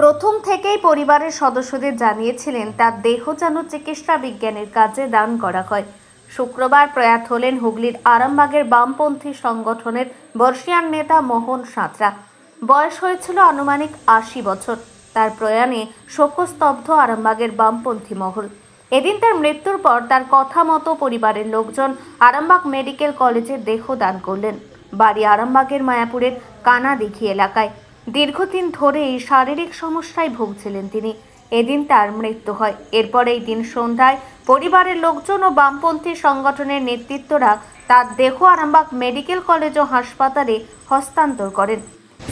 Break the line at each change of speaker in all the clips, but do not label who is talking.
প্রথম থেকেই পরিবারের সদস্যদের জানিয়েছিলেন, তার দেহ যেন চিকিৎসা বিজ্ঞানের কাজে দান করা হয়। শুক্রবার প্রয়াত হলেন হুগলির আরামবাগের বামপন্থী সংগঠনের বর্ষিয়ান নেতা মোহন সাঁতরা। বয়স হয়েছিল আনুমানিক আশি বছর। তার প্রয়াণে শোকস্তব্ধ আরামবাগের বামপন্থী মহল। এদিন তার মৃত্যুর পর তার কথা মতো পরিবারের লোকজন আরামবাগ মেডিকেল কলেজে দেহ দান করলেন। বাড়ি আরামবাগের মায়াপুরের কানাদিঘি এলাকায়। দীর্ঘদিন ধরেই শারীরিক সমস্যায় ভুগছিলেন তিনি। এদিন তার মৃত্যু হয়। এরপর এই দিন সন্ধ্যায় পরিবারের লোকজন ও বামপন্থী সংগঠনের নেতৃত্বরা তার দেহ আরামবাগ মেডিকেল কলেজ ও হাসপাতালে হস্তান্তর করেন।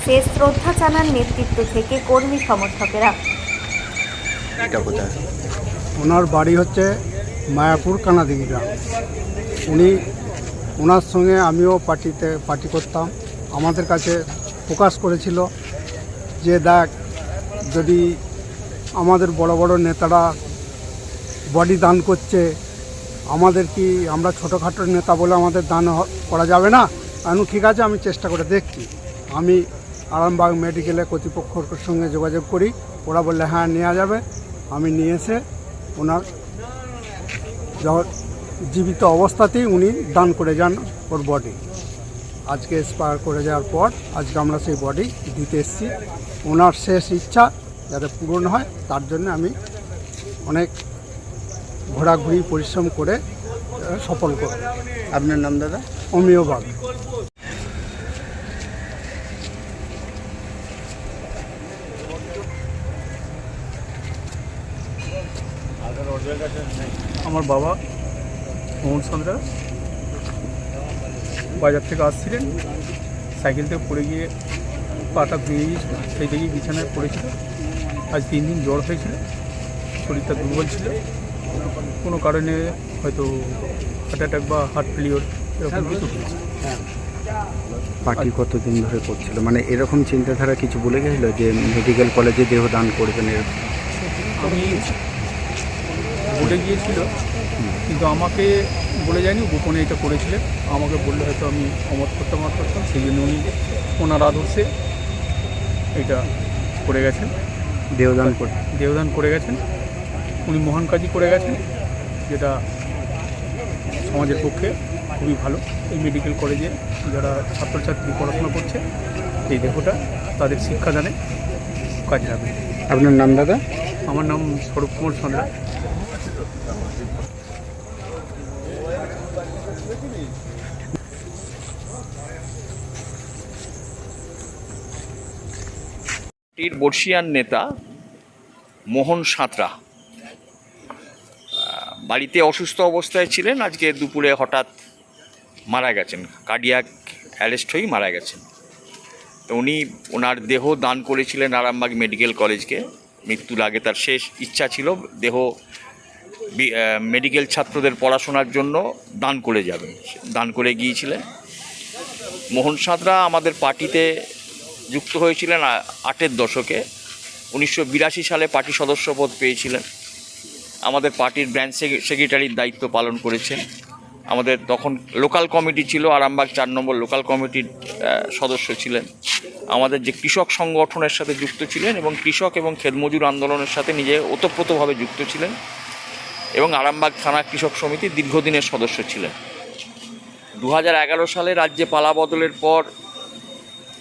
শেষ শ্রদ্ধা জানান নেতৃত্ব থেকে কর্মী সমর্থকেরা।
ওনার বাড়ি হচ্ছে মায়াপুর কানাদিঘি গ্রাম উনি ওনার সঙ্গে আমিও পার্টিতে পার্টি করতাম। আমাদের কাছে প্রকাশ করেছিল যে দেখ, যদি আমাদের বড় বড় নেতারা বডি দান করছে, আমাদের কি আমরা ছোটোখাটো নেতা বলে আমাদের দান করা যাবে না? আমি ঠিক আছে, আমি চেষ্টা করে দেখছি। আমি আরামবাগ মেডিকেলে কর্তৃপক্ষর সঙ্গে যোগাযোগ করি। ওরা বললে হ্যাঁ নেওয়া যাবে। আমি নিয়ে এসে ওনার জীবিত অবস্থাতেই উনি দান করে যান ওর বডি। আজকে এক্সপায়ার করে যাওয়ার পর আজকে আমরা সেই বডি দিতে এসেছি। ওনার শেষ ইচ্ছা যাতে পূরণ হয় তার জন্য আমি অনেক ঘোরাঘুরি পরিশ্রম করে সফল করব
আপনার নাম দাদা?
অমিয় বাগ।
আমার বাবা মোহন সাঁতরা বাজার থেকে আসছিলেন। সাইকেল থেকে পড়ে গিয়ে পাটা ভেঙে গিয়েছিল সেই থেকেই বিছানায় পড়েছিল। আজ তিন দিন জ্বর হয়েছিল শরীরটা দুর্বল ছিল। কোনো কারণে হয়তো হার্ট অ্যাটাক বা হার্ট ফেলিওর এরকম কিছু হয়েছে।
পার্টি কতদিন ধরে করছিল? মানে এরকম চিন্তাধারা কিছু বলে গেছিল যে মেডিকেল কলেজে দেহ দান করবেন এরকম?
আমি বলে গিয়েছিল কিন্তু আমাকে বলে যায়নি গোপনে এটা করেছিলেন। আমাকে বললে হয়তো আমি অমত করতাম আর করতাম সেই জন্য উনি ওনার আদর্শে এটা করে গেছেন।
দেহদান করে।
দেহদান করে গেছেন। উনি মহান কাজই করে গেছেন যেটা সমাজের পক্ষে খুবই ভালো। এই মেডিকেল কলেজে যারা ছাত্রছাত্রী পড়াশোনা করছে এই দেহটা তাদের শিক্ষাদানে কাজে লাগবে।
আপনার নাম দাদা?
আমার নাম স্বরূপ কুমার সন্ধ্যা
পার্টির বর্ষিয়ান নেতা মোহন সাঁতরা বাড়িতে অসুস্থ অবস্থায় ছিলেন। আজকে দুপুরে হঠাৎ মারা গেছেন কার্ডিয়াক অ্যারেস্ট হয়েই মারা গেছেন। তো উনি ওনার দেহ দান করেছিলেন আরামবাগ মেডিকেল কলেজকে। মৃত্যুর আগে তার শেষ ইচ্ছা ছিল দেহ মেডিকেল ছাত্রদের পড়াশোনার জন্য দান করে যাবেন। দান করে গিয়েছিলেন। মোহন সাঁতরা আমাদের পার্টিতে যুক্ত হয়েছিলেন আটের দশকে। উনিশশো বিরাশি সালে পার্টি সদস্যপদ পেয়েছিলেন। আমাদের পার্টির সেক্রে- সেক্রেটারির দায়িত্ব পালন করেছেন। আমাদের তখন লোকাল কমিটি ছিল, আরামবাগ চার নম্বর লোকাল কমিটির সদস্য ছিলেন। আমাদের যে কৃষক সংগঠনের সাথে যুক্ত ছিলেন এবং কৃষক এবং খেতমজুর আন্দোলনের সাথে নিজে ওতপ্রোতভাবে যুক্ত ছিলেন এবং আরামবাগ থানা কৃষক সমিতি দীর্ঘদিনের সদস্য ছিলেন। দু হাজার এগারো সালে রাজ্যে পালা বদলের পর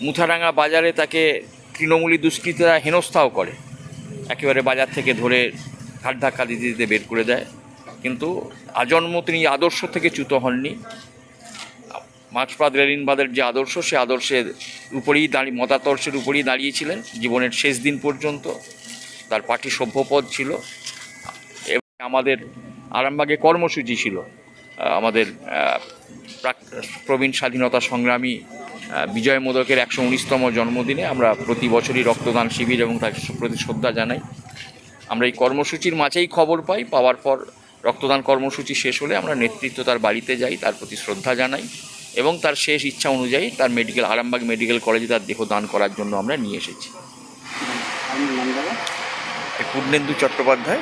মুথারাঙ্গা বাজারে তাকে তৃণমূলী দুষ্কৃতীরা হেনস্থাও করে। একেবারে বাজার থেকে ধরে ঘাট ধাক্কা দিতে দিতে বের করে দেয়। কিন্তু আজন্ম তিনি আদর্শ থেকে চ্যুত হননি। মার্ক্সবাদ, লেনিনবাদের যে আদর্শ, সে আদর্শের উপরেই দাঁড়িয়ে মতাদর্শের উপরেই দাঁড়িয়েছিলেন জীবনের শেষ দিন পর্যন্ত। তার পার্টি সভ্যপদ ছিল। এবং আমাদের আরামবাগে কর্মসূচি ছিল। আমাদের প্রাক- প্রবীণ স্বাধীনতা সংগ্রামী বিজয় মোদকের একশো উনিশতম জন্মদিনে আমরা প্রতি বছরই রক্তদান শিবির এবং তার প্রতি শ্রদ্ধা জানাই। আমরা এই কর্মসূচির মাঝেই খবর পাই পাওয়ার পর রক্তদান কর্মসূচি শেষ হলে আমরা নেতৃত্ব তার বাড়িতে যাই তার প্রতি শ্রদ্ধা জানাই এবং তার শেষ ইচ্ছা অনুযায়ী তার মেডিকেল আরামবাগ মেডিকেল কলেজে তার দেহ দান করার জন্য আমরা নিয়ে এসেছি। পূর্ণেন্দু চট্টোপাধ্যায়।